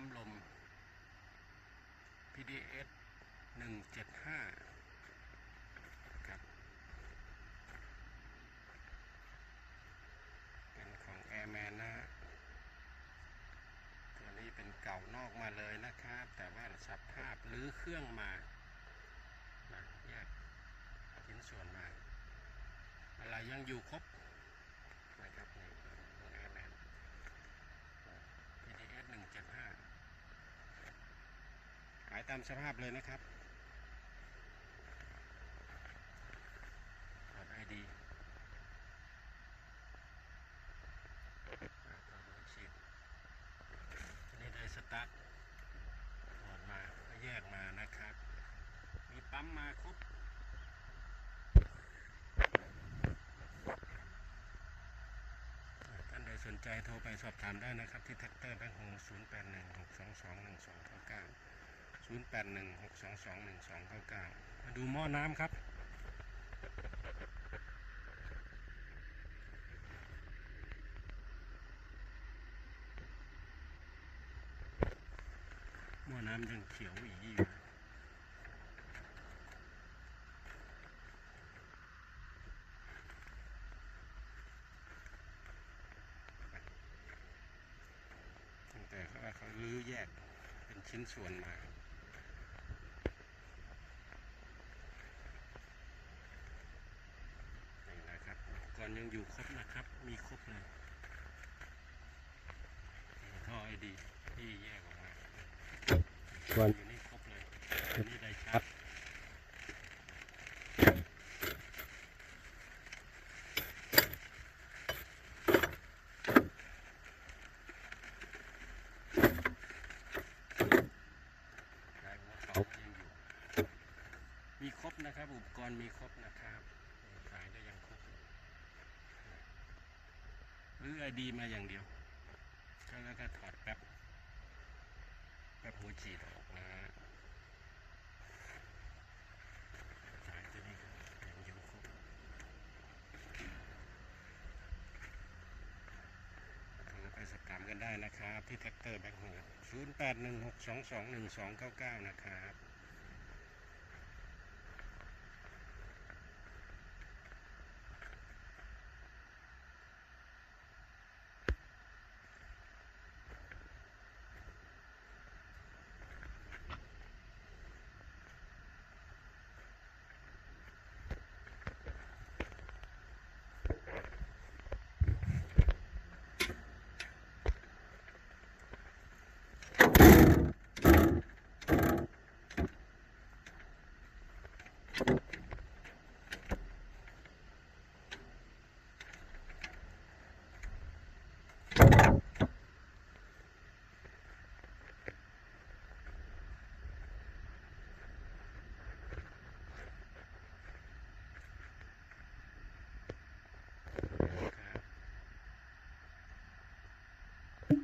ปั๊มลม PDS หนึ่งเจ็ดห้าครับเป็นของ Airman นะฮะตัวนี้เป็นเก่านอกมาเลยนะครับ แต่ว่าสภาพหรือเครื่องมานะแยกชิ้นส่วนมา อะไรยังอยู่ครบนี่ของ Airman PDS หนึ่งเจ็ดห้าขายตามสภาพเลยนะครับถอดไอดีถอดหัวฉีดอันนี้ได้สตาร์ทถอดมาก็แยกมานะครับ มีปั๊มมาครบท่านใดสนใจโทรไปสอบถามได้นะครับ ที่แท็กเตอร์แบงค์โฮ0 8 1 6 2 2 1 2 9 9 0 8 1 6 2 2 1 2 9 9 มาดูหม้อน้ำครับหม้อน้ำยังเขียวอีกอยู่แต่เขาเขาลื้อแยกเป็นชิ้นส่วนมา นี่นะครับ อุปกรณ์ยังอยู่ครบนะครับ มีครบเลยท่อไอดีที่แยกออกมาส่วนอยู่นี่ครบเลยอันนี้ไดชาร์จลายหัวเขายังอยู่มีครบนะครับ อุปกรณ์มีครบนะครับขายได้ยังครบเลย หรือไอดีมาอย่างเดียว ก็แล้วก็ถอดแป๊บ แป๊บหัวฉีดออกนะฮะสายตัวนี้ยังอยู่ครบโทรไปสอบถามกันได้นะครับ ที่แท็กเตอร์แบงค์โฮ0 8 1 6 2 2 1 2 9 9นะครับ